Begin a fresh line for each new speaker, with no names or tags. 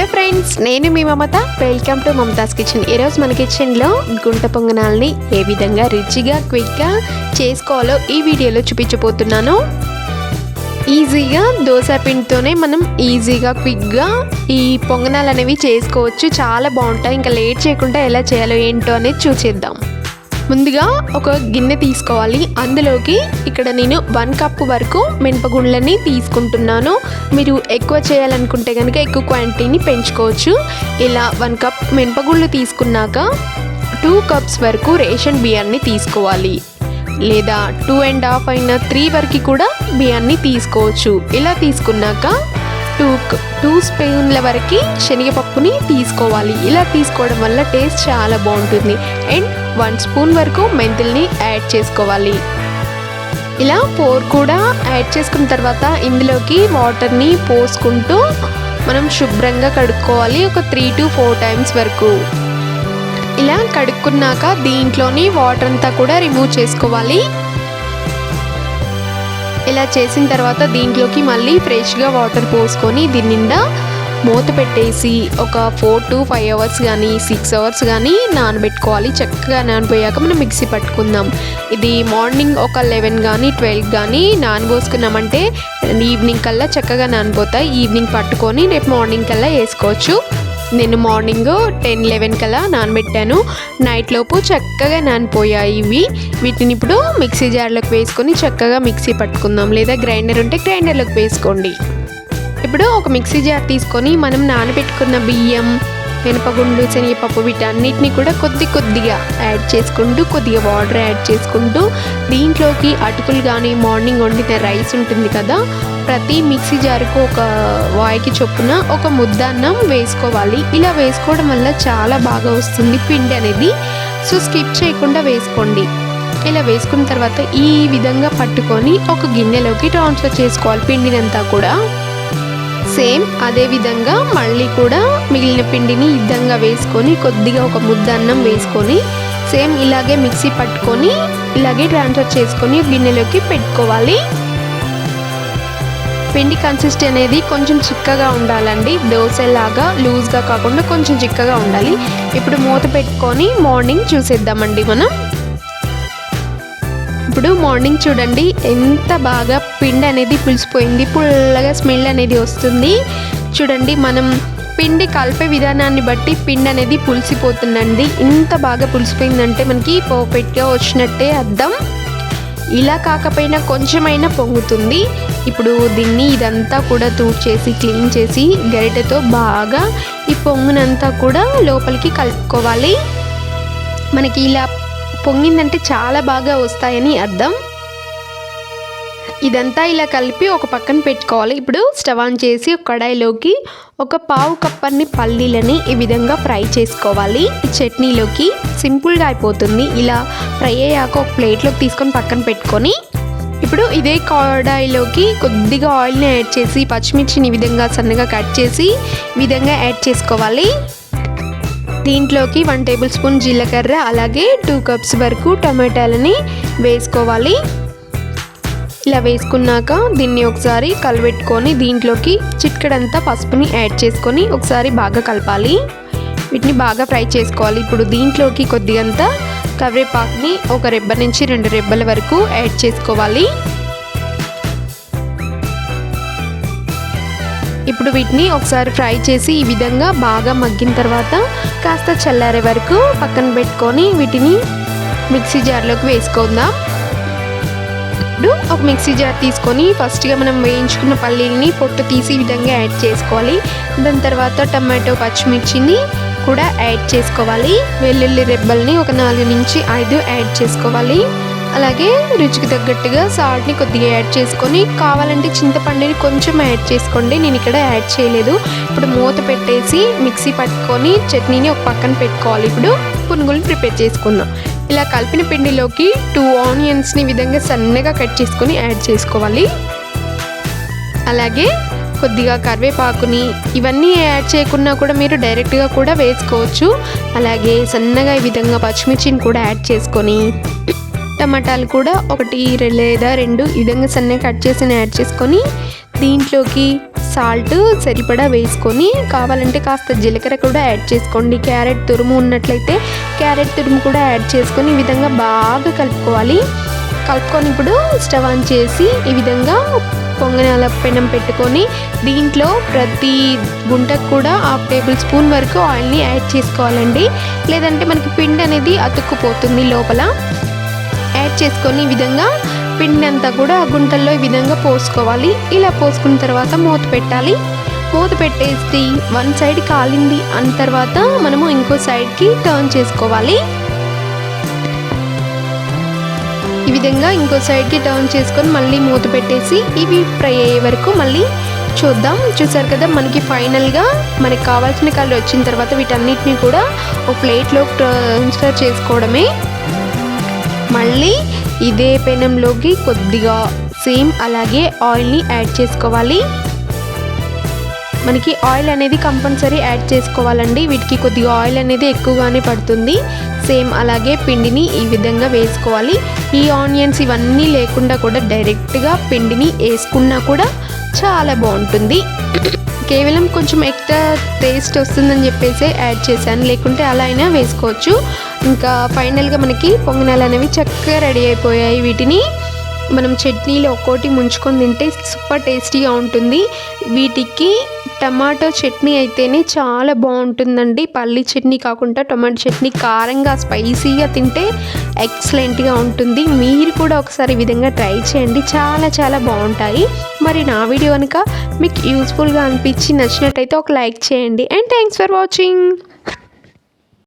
Hello friends నేను మీ Mamata. Welcome to Mamata's kitchen ఈరోజు మన కిచెన్లో గుంట పొంగనాల్ని ఏ విధంగా రిచ్గా క్విక్గా చేసుకోవాలో ఈ వీడియోలో చూపించబోతున్నాను. ఈజీగా దోశ పిండితోనే మనం ఈజీగా క్విక్గా ఈ పొంగనాలు అనేవి చేసుకోవచ్చు. చాలా బాగుంటాయి. ఇంకా లేట్ చేయకుండా ఎలా చేయాలో ఏంటో అనేది చూసేద్దాం. ముందుగా ఒక గిన్నె తీసుకోవాలి. అందులోకి ఇక్కడ నేను వన్ కప్ వరకు మినపగుండ్లని తీసుకుంటున్నాను. మీరు ఎక్కువ చేయాలనుకుంటే కనుక ఎక్కువ క్వాంటిటీని పెంచుకోవచ్చు. ఇలా వన్ కప్ మినపగుళ్ళు తీసుకున్నాక టూ కప్స్ వరకు రేషన్ బియ్యాన్ని తీసుకోవాలి. లేదా టూ అండ్ హాఫ్ అయిన త్రీ వరకు కూడా బియ్యాన్ని తీసుకోవచ్చు. ఇలా తీసుకున్నాక టూ టూ స్పూన్ల వరకు శనగపప్పుని తీసుకోవాలి. ఇలా తీసుకోవడం వల్ల టేస్ట్ చాలా బాగుంటుంది. అండ్ వన్ స్పూన్ వరకు మెంతుల్ని యాడ్ చేసుకోవాలి. ఇలా ఫోర్ కూడా యాడ్ చేసుకున్న తర్వాత ఇందులోకి వాటర్ని పోసుకుంటూ మనం శుభ్రంగా కడుక్కోవాలి. ఒక త్రీ టు ఫోర్ టైమ్స్ వరకు. ఇలా కడుక్కున్నాక దీంట్లోని వాటర్ అంతా కూడా రిమూవ్ చేసుకోవాలి. ఇలా చేసిన తర్వాత దీంట్లోకి మళ్ళీ ఫ్రెష్గా వాటర్ పోసుకొని దీని నిండా మూత పెట్టేసి ఒక ఫోర్ టు ఫైవ్ అవర్స్ కానీ సిక్స్ అవర్స్ కానీ నానబెట్టుకోవాలి. చక్కగా నానిపోయాక మనం మిక్సీ పట్టుకుందాం. ఇది మార్నింగ్ ఒక లెవెన్ కానీ ట్వెల్వ్ కానీ నానబోసుకున్నామంటే ఈవినింగ్ కల్లా చక్కగా నానిపోతాయి. ఈవినింగ్ పట్టుకొని రేపు మార్నింగ్ కల్లా వేసుకోవచ్చు. నేను మార్నింగ్ టెన్ లెవెన్ కల్లా నానబెట్టాను. నైట్ లోపు చక్కగా నానిపోయాయి ఇవి. వీటిని ఇప్పుడు మిక్సీ జార్లోకి వేసుకొని చక్కగా మిక్సీ పట్టుకుందాం. లేదా గ్రైండర్ ఉంటే గ్రైండర్లోకి వేసుకోండి. ఇప్పుడు ఒక మిక్సీ జార్ తీసుకొని మనం నానబెట్టుకున్న బియ్యం మినపగుండు శనగపప్పు వీటన్నిటిని కూడా కొద్ది కొద్దిగా యాడ్ చేసుకుంటూ కొద్దిగా వాటర్ యాడ్ చేసుకుంటూ దీంట్లోకి అటుకులు కానీ మార్నింగ్ వండిన రైస్ ఉంటుంది కదా ప్రతి మిక్సీ జారుకు ఒక వాయికి చొప్పున ఒక ముద్ద అన్నం వేసుకోవాలి. ఇలా వేసుకోవడం వల్ల చాలా బాగా వస్తుంది పిండి అనేది. సో స్కిప్ చేయకుండా వేసుకోండి. ఇలా వేసుకున్న తర్వాత ఈ విధంగా పట్టుకొని ఒక గిన్నెలోకి ట్రాన్స్ఫర్ చేసుకోవాలి పిండినంతా కూడా. సేమ్ అదే విధంగా మళ్ళీ కూడా మిగిలిన పిండిని ఇద్దంగా వేసుకొని కొద్దిగా ఒక ముద్ద అన్నం వేసుకొని సేమ్ ఇలాగే మిక్సీ పట్టుకొని ఇలాగే ట్రాన్స్ఫర్ చేసుకొని గిన్నెలోకి పెట్టుకోవాలి. పిండి కన్సిస్ట్ అనేది కొంచెం చిక్కగా ఉండాలండి. దోశలాగా లూజ్గా కాకుండా కొంచెం చిక్కగా ఉండాలి. ఇప్పుడు మూత పెట్టుకొని మార్నింగ్ చూసేద్దామండి మనం. ఇప్పుడు మార్నింగ్ చూడండి. ఎంత బాగా పిండి అనేది పులిసిపోయింది. పుల్లగా స్మెల్ అనేది వస్తుంది. చూడండి మనం పిండి కలిపే విధానాన్ని బట్టి పిండి అనేది పులిసిపోతుందండి. ఇంత బాగా పులిసిపోయిందంటే మనకి పర్ఫెక్ట్గా వచ్చినట్టే అర్థం. ఇలా కాకపోయినా కొంచెమైనా పొంగుతుంది. ఇప్పుడు దీన్ని ఇదంతా కూడా తూడ్చేసి క్లీన్ చేసి గరిటెతో బాగా ఈ పొంగునంతా కూడా లోపలికి కలుపుకోవాలి. మనకి ఇలా పొంగిందంటే చాలా బాగా వస్తాయని అర్థం. ఇదంతా ఇలా కలిపి ఒక పక్కన పెట్టుకోవాలి. ఇప్పుడు స్టవ్ ఆన్ చేసి ఒక కడాయిలోకి ఒక పావు కప్పన్ని పల్లీలని ఈ విధంగా ఫ్రై చేసుకోవాలి. చట్నీలోకి సింపుల్గా అయిపోతుంది. ఇలా ఫ్రై అయ్యాక ఒక ప్లేట్లోకి తీసుకొని పక్కన పెట్టుకొని ఇప్పుడు ఇదే కడాయిలోకి కొద్దిగా ఆయిల్ని యాడ్ చేసి పచ్చిమిర్చిని ఈ విధంగా సన్నగా కట్ చేసి ఈ విధంగా యాడ్ చేసుకోవాలి. దీంట్లోకి వన్ టేబుల్ స్పూన్ జీలకర్ర అలాగే టూ కప్స్ వరకు టమాటాలని వేసుకోవాలి. ఇలా వేసుకున్నాక దీన్ని ఒకసారి కలబెట్టుకొని దీంట్లోకి చిట్కడంతా పసుపుని యాడ్ చేసుకొని ఒకసారి బాగా కలపాలి. వీటిని బాగా ఫ్రై చేసుకోవాలి. ఇప్పుడు దీంట్లోకి కొద్దిగంత కరివేపాకుని ఒక రెబ్బ నుంచి రెండు రెబ్బల వరకు యాడ్ చేసుకోవాలి. ఇప్పుడు వీటిని ఒకసారి ఫ్రై చేసి ఈ విధంగా బాగా మగ్గిన తర్వాత కాస్త చల్లారే వరకు పక్కన పెట్టుకొని వీటిని మిక్సీ జార్లోకి వేసుకుందాం. ఇప్పుడు ఒక మిక్సీ జార్ తీసుకొని ఫస్ట్గా మనం వేయించుకున్న పల్లీలని పొట్టు తీసి ఈ విధంగా యాడ్ చేసుకోవాలి. దాని తర్వాత టమాటో పచ్చిమిర్చిని కూడా యాడ్ చేసుకోవాలి. వెల్లుల్లి రెబ్బల్ని ఒక నాలుగు నుంచి ఐదు యాడ్ చేసుకోవాలి. అలాగే రుచికి తగ్గట్టుగా సాల్ట్ని కొద్దిగా యాడ్ చేసుకొని కావాలంటే చింతపండుని కొంచెం యాడ్ చేసుకోండి. నేను ఇక్కడ యాడ్ చేయలేదు. ఇప్పుడు మూత పెట్టేసి మిక్సీ పట్టుకొని చట్నీని ఒక పక్కన పెట్టుకోవాలి. ఇప్పుడు పునుగులను ప్రిపేర్ చేసుకుందాం. ఇలా కలిపిన పిండిలోకి టూ ఆనియన్స్ని విధంగా సన్నగా కట్ చేసుకొని యాడ్ చేసుకోవాలి. అలాగే కొద్దిగా కరివేపాకుని ఇవన్నీ యాడ్ చేయకున్నా కూడా మీరు డైరెక్ట్గా కూడా వేసుకోవచ్చు. అలాగే సన్నగా ఈ విధంగా పచ్చిమిర్చిని కూడా యాడ్ చేసుకొని టమాటాలు కూడా ఒకటి లేదా రెండు ఈ విధంగా సన్నగా కట్ చేసి యాడ్ చేసుకొని దీంట్లోకి సాల్ట్ సరిపడా వేసుకొని కావాలంటే కాస్త జీలకర్ర కూడా యాడ్ చేసుకోండి. క్యారెట్ తురుము ఉన్నట్లయితే క్యారెట్ తురుము కూడా యాడ్ చేసుకొని ఈ విధంగా బాగా కలుపుకోవాలి. కలుపుకొని ఇప్పుడు స్టవ్ ఆన్ చేసి ఈ విధంగా పొంగనాల పెనం పెట్టుకొని దీంట్లో ప్రతి గుంటకు కూడా హాఫ్ టేబుల్ స్పూన్ వరకు ఆయిల్ని యాడ్ చేసుకోవాలండి. లేదంటే మనకి పిండి అనేది అతుక్కుపోతుంది లోపల. యాడ్ చేసుకొని ఈ విధంగా పిండి అంతా కూడా ఆ గుంటల్లో ఈ విధంగా పోసుకోవాలి. ఇలా పోసుకున్న తర్వాత మూత పెట్టాలి. మూత పెట్టేసి వన్ సైడ్ కాలింది. అన్న తర్వాత మనము ఇంకో సైడ్కి టర్న్ చేసుకోవాలి. ఈ విధంగా ఇంకో సైడ్కి టర్న్ చేసుకొని మళ్ళీ మూత పెట్టేసి ఇవి ఫ్రై అయ్యే వరకు మళ్ళీ చూద్దాం. చూసారు కదా మనకి ఫైనల్గా మనకి కావాల్సిన కలర్ వచ్చిన తర్వాత వీటన్నిటిని కూడా ఒక ప్లేట్లో ట్రాన్స్ఫర్ చేసుకోవడమే. మళ్ళీ ఇదే పెనంలోకి కొద్దిగా సేమ్ అలాగే ఆయిల్ని యాడ్ చేసుకోవాలి. మనకి ఆయిల్ అనేది కంపల్సరీ యాడ్ చేసుకోవాలండి. వీటికి కొద్దిగా ఆయిల్ అనేది ఎక్కువగానే పడుతుంది. సేమ్ అలాగే పిండిని ఈ విధంగా వేసుకోవాలి. ఈ ఆనియన్స్ ఇవన్నీ లేకుండా కూడా డైరెక్ట్గా పిండిని వేసుకున్నా కూడా చాలా బాగుంటుంది. కేవలం కొంచెం ఎక్స్ట్రా టేస్ట్ వస్తుందని చెప్పేసి యాడ్ చేశాను. లేకుంటే అలా అయినా వేసుకోవచ్చు. ఇంకా ఫైనల్గా మనకి పొంగనాలు అనేవి చక్కగా రెడీ అయిపోయాయి. వీటిని మనం చట్నీలో ఒక్కోటి ముంచుకొని తింటే సూపర్ టేస్టీగా ఉంటుంది. వీటికి టమాటో చట్నీ అయితేనే చాలా బాగుంటుందండి. పల్లి చట్నీ కాకుండా టమాటో చట్నీ కారంగా స్పైసీగా తింటే ఎక్సలెంట్గా ఉంటుంది. మీరు కూడా ఒకసారి ఈ విధంగా ట్రై చేయండి. చాలా చాలా బాగుంటాయి. మరి నా వీడియో కనుక మీకు యూస్ఫుల్గా అనిపించి నచ్చినట్టయితే ఒక లైక్ చేయండి. And thanks for watching.